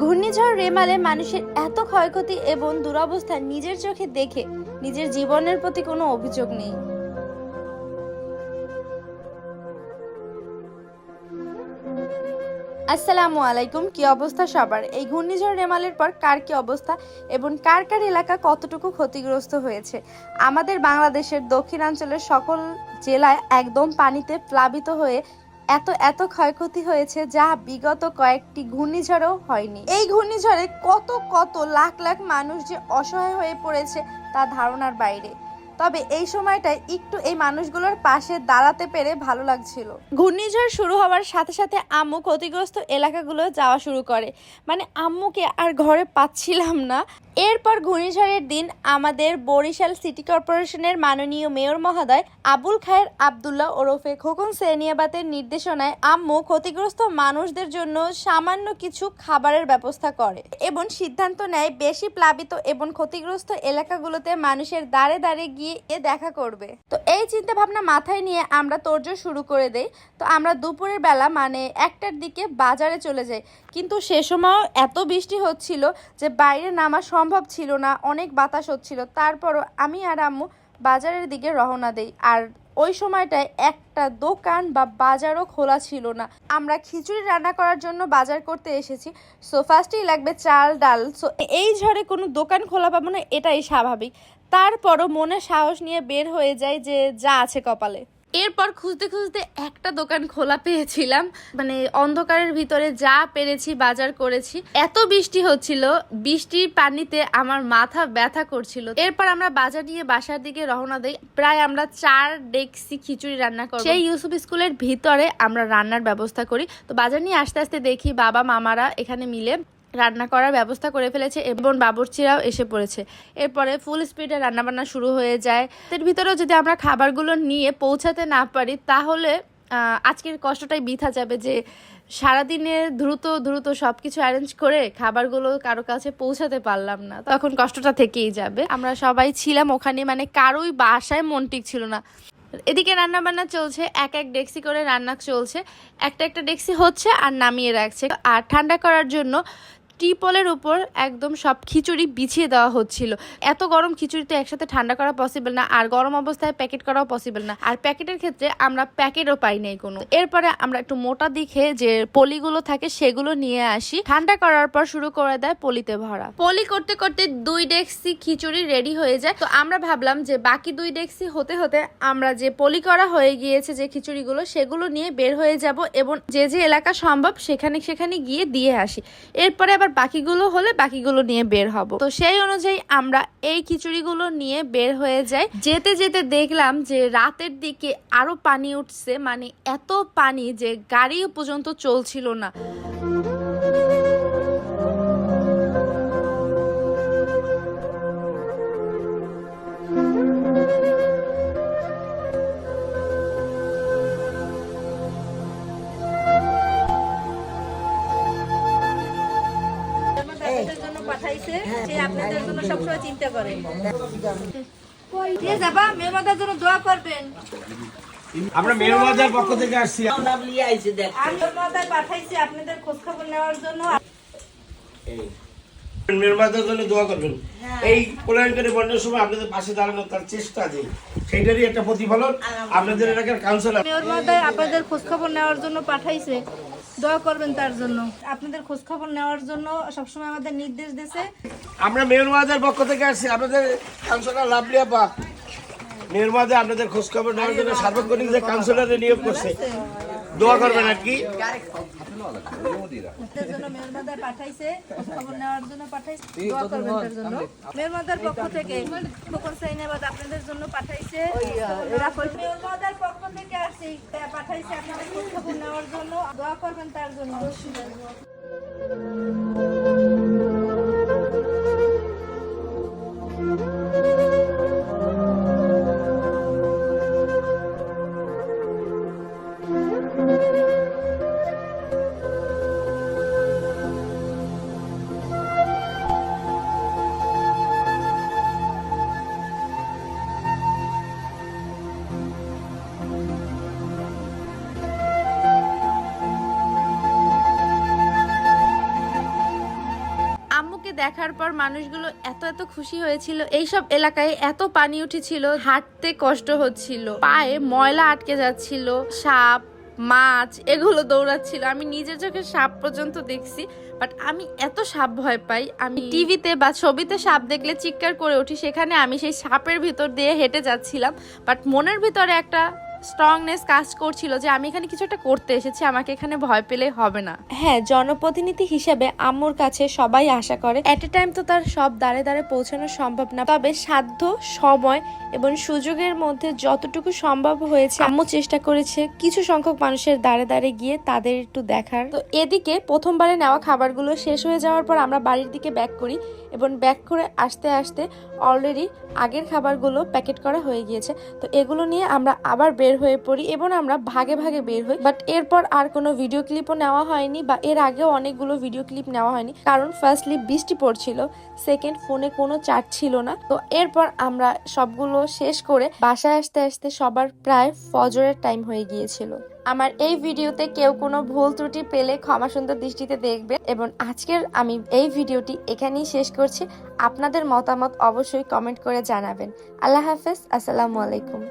ঘূর্ণিঝড় রেমালে মানুষের এত ক্ষয়ক্ষতি এবং দুরবস্থা নিজের চোখে দেখে নিজের জীবনের প্রতি কোনো অভিযোগ নেই। আসসালামু আলাইকুম, কি অবস্থা সবার? এই ঘূর্ণিঝড় রেমালের পর কার কি অবস্থা এবং কার কার এলাকা কতটুকু ক্ষতিগ্রস্ত হয়েছে? আমাদের বাংলাদেশের দক্ষিণাঞ্চলের সকল জেলায় একদম পানিতে প্লাবিত হয়ে এত এত ক্ষয়ক্ষতি হয়েছে যা বিগত কয়েকটি ঘূর্ণিঝড়ও হয়নি। এই ঘূর্ণিঝড়ে কত কত লাখ লাখ মানুষ যে অসহায় হয়ে পড়েছে তা ধারণার বাইরে। তবে এই সময়টায় একটু এই মানুষগুলোর পাশে দাঁড়াতে পেরে ভালো লাগছিল। ঘূর্ণিঝড় শুরু হওয়ার সাথে সাথে আম্মু ক্ষতিগ্রস্ত এলাকাগুলো যাওয়া শুরু করে। মানে আম্মুকে আর ঘরে পাচ্ছিলাম না। এরপর ঘূর্ণিঝড়ের দিন আমাদের বরিশাল সিটি কর্পোরেশনের মাননীয় মেয়র মহোদয় আবুল খায়ের আবদুল্লাহ ওরফে খোকন সেনিয়াবাতের নির্দেশনায় আম্মু ক্ষতিগ্রস্ত মানুষদের জন্য সামান্য কিছু খাবারের ব্যবস্থা করে এবং সিদ্ধান্ত নেয়, বেশি প্লাবিত এবং ক্ষতিগ্রস্ত এলাকাগুলোতে মানুষের দাঁড়ে দাঁড়ে গিয়ে এ দেখা করবে। তো এই চিন্তা ভাবনা মাথায় নিয়ে আমরা তোড়জোড় শুরু করে দেই। তো আমরা দুপুরের বেলা মানে একটার দিকে বাজারে চলে যাই। কিন্তু সে সময়ও এত বৃষ্টি হচ্ছিল যে বাইরে নামা সম্ভব ছিল না, অনেক বাতাস হচ্ছিল। তারপরও আমি আর আম্মু বাজারের দিকে রওনা দেই। আর ওই সময়টায় একটা দোকান বা বাজারও খোলা ছিল না। আমরা খিচুড়ি রান্না করার জন্য বাজার করতে এসেছি। সো ফার্স্টেই লাগবে চাল, ডাল। সো এই ঝড়ে কোনো দোকান খোলা পাবো না, এটাই স্বাভাবিক। তারপরও মনে সাহস নিয়ে বের হয়ে যায় যে যা আছে কপালে। এরপর খুঁজতে খুঁজতে একটা দোকান খোলা পেয়েছিলাম। মানে অন্ধকারের ভিতরে যা পেরেছি বাজার করেছি। এত বৃষ্টি হচ্ছিল বৃষ্টির পানিতে আমার মাথা ব্যথা করছিল। এরপর আমরা বাজার নিয়ে বাসার দিকে রওনা দিই। প্রায় আমরা চার ডেক্সি খিচুড়ি রান্না করি সেই ইউসুফ স্কুলের ভিতরে আমরা রান্নার ব্যবস্থা করি। তো বাজার নিয়ে আস্তে আস্তে দেখি বাবা মামারা এখানে মিলে রান্না করার ব্যবস্থা করে ফেলেছে এবং বাবুর্চিরাও এসে পড়েছে। এরপরে ফুল স্পিডে রান্নাবান্না শুরু হয়ে যায়। এর ভিতরেও যদি আমরা খাবারগুলো নিয়ে পৌঁছাতে না পারি, তাহলে আজকের কষ্টটাই বৃথা যাবে যে সারাদিনে দ্রুত দ্রুত সব কিছু অ্যারেঞ্জ করে খাবারগুলো কারও কাছে পৌঁছাতে পারলাম না। তখন কষ্টটা থেকেই যাবে। আমরা সবাই ছিলাম ওখানে মানে কারোই বাসায় মন টিক ছিল না। এদিকে রান্না বান্না চলছে, এক এক ডেক্সি করে রান্না চলছে। একটা একটা ডেক্সি হচ্ছে আর নামিয়ে রাখছে। আর ঠান্ডা করার জন্য টিপলের উপর একদম সব খিচুড়ি বিছিয়ে দেওয়া হচ্ছিল। এত গরম খিচুড়ি তো একসাথে ঠান্ডা করা পসিবল না, আর গরম অবস্থায় প্যাকেট করাও পসিবল না। আর প্যাকেটের ক্ষেত্রে আমরা প্যাকেটও পাই নাই কোনো। এরপরে আমরা একটু মোটা দিকে যে পলিগুলো থাকে সেগুলো নিয়ে আসি। ঠান্ডা করার পর শুরু করে দেয় পলিতে ভরা। পলি করতে করতে দুই ডেক্সি খিচুড়ি রেডি হয়ে যায়। তো আমরা ভাবলাম যে বাকি দুই ডেক্সি হতে হতে আমরা যে পলি করা হয়ে গিয়েছে যে খিচুড়িগুলো, সেগুলো নিয়ে বের হয়ে যাব এবং যে যে এলাকা সম্ভব সেখানে সেখানে গিয়ে দিয়ে আসি। এরপরে আবার বাকিগুলো হলে বাকিগুলো নিয়ে বের হব। তো সেই অনুযায়ী আমরা এই খিচুড়িগুলো নিয়ে বের হয়ে যাই। যেতে যেতে দেখলাম যে রাতের দিকে আরও পানি উঠছে মানে এত পানি যে গাড়িও পর্যন্ত চলছিল না। সে আপনাদের জন্য সবসময় চিন্তা করে। ঠিক যাবা মেয়েমাদের জন্য দোয়া করবেন। আমরা মেয়র পক্ষ থেকে আসছি। আমি পাঠাইছি আপনাদের খোঁজ খবর নেওয়ার জন্য। মেয়র জন্য দোয়া করবেন। এই প্রলয়ঙ্করী বন্যার সময় আপনাদের পাশে দাঁড়ানোর তার চেষ্টা যে সেইটারই একটা প্রতিফলন। আপনাদের এলাকার কাউন্সিলর মেয়র মহোদয় আপনাদের খোঁজ খবর নেওয়ার জন্য পাঠাইছে। দোয়া করবেন তার জন্য। আপনাদের খোঁজ খবর নেওয়ার জন্য সবসময় আমাদের নির্দেশ দিয়েছে। আমরা মেয়রমাদের পক্ষ থেকে আসছি। আপনাদের কাউন্সিলর লাভলি পা মেয়রমাদের আপনাদের খোঁজ খবর নেওয়ার জন্য সার্বক্ষণিক যে কাউন্সিলরে নিয়োগ করছে। দোয়া করবেন আর কি। পাঠাইছে খবর নেওয়ার জন্য পাঠাইছে দোয়া করবেন তার জন্য। মেয়র পক্ষ থেকে সাইনাবাদ আপনাদের জন্য পাঠাইছে। মেয়র মহোদয়ের পক্ষ থেকে আসি পাঠাইছে আপনাদের খবর নেওয়ার জন্য। দোয়া করবেন তার জন্য। দেখার পর মানুষগুলো এত এত খুশি হয়েছিল। এইসব এলাকায় এত পানি উঠেছিল, হাঁটতে কষ্ট হচ্ছিল, পায়ে ময়লা আটকে যাচ্ছিল, সাপ, মাছ এগুলো দৌড়াচ্ছিল। আমি নিজের চোখে সাপ পর্যন্ত দেখছি বাট আমি এত সাপ ভয় পাই। আমি টিভিতে বা ছবিতে সাপ দেখলে চিৎকার করে উঠি, সেখানে আমি সেই সাপের ভিতর দিয়ে হেঁটে যাচ্ছিলাম বাট মনের ভিতরে একটা স্ট্রংনেস কাজ করছিল যে আমি এখানে কিছু একটা করতে এসেছি, আমাকে এখানে ভয় পেলে হবে না। হ্যাঁ জনপ্রতিনিধি হিসেবে আম্মুর কাছে সবাই আশা করে এট এ টাইম তো তার সব দাঁড়ে দাঁড়ে পৌঁছানো সম্ভব না। তবে সাধ্য, সময় এবং সুযোগের মধ্যে যতটুকু সম্ভব হয়েছে, আম্মু চেষ্টা করেছে কিছু সংখ্যক মানুষের দাঁড়ে দাঁড়ে গিয়ে তাদের একটু দেখার। তো এদিকে প্রথমবারে নেওয়া খাবারগুলো শেষ হয়ে যাওয়ার পর আমরা বাড়ির দিকে ব্যাক করি এবং ব্যাক করে আসতে আসতে অলরেডি আগের খাবারগুলো প্যাকেট করা হয়ে গিয়েছে। তো এগুলো নিয়ে আমরা আবার বের হয়ে পড়ি এবং আমরা ভাগে ভাগে বের হই। বাট এরপর আর কোনো ভিডিও ক্লিপও নেওয়া হয়নি বা এর আগেও অনেকগুলো ভিডিও ক্লিপ নেওয়া হয়নি। কারণ ফার্স্টলি বৃষ্টি পড়ছিল সেকেন্ড ফোনে কোনো চার্জ ছিল না। তো এরপর আমরা সবগুলো শেষ করে বাসায় আসতে আসতে সবার প্রায় ফজরের টাইম হয়ে গিয়েছিল। আমার এই ভিডিওতে কেউ কোনো ভুল ত্রুটি পেলে ক্ষমা সুন্দর দৃষ্টিতে দেখবে এবং আজকের আমি এই ভিডিওটি এখানেই শেষ করছি। আপনাদের মতামত অবশ্যই কমেন্ট করে জানাবেন। আল্লাহ হাফেজ, আসসালামু আলাইকুম।